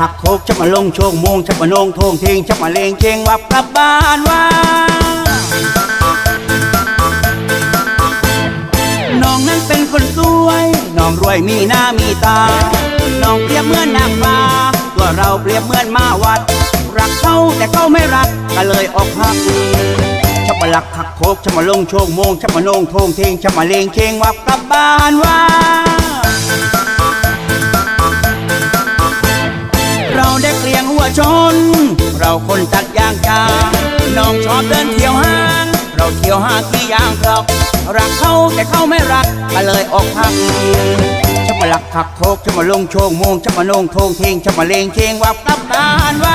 หักโคกชักมาลงโชงมงชักมาโนงโทงเทงชักมาเลงเชงวับกลับบ้านว่า น้องนั้นเป็นคนสวย น้องรวยมีหน้ามีตา น้องเปรียบเหมือนนางฟ้า ตัวเราเปรียบเหมือนมาวัด รักเขาแต่เขาไม่รักก็เลยออกหักชักมาหลักหักโคกชักมาลงโชงมงชักมาโนงโทงเทงชักมาเลงเชงวับกลับบ้านว่า ชน เราคนตัดยางจาน้องชอบเดินเที่ยวห้าง เราเที่ยวห้างกี่อย่างครับ รักเขาแต่เขาไม่รักมาเลยออกพักชักมาลักขักโคกชักมาลงโชงโมงชักมาลงโทงเทงชักมาเลงเชงวับกลับบ้านว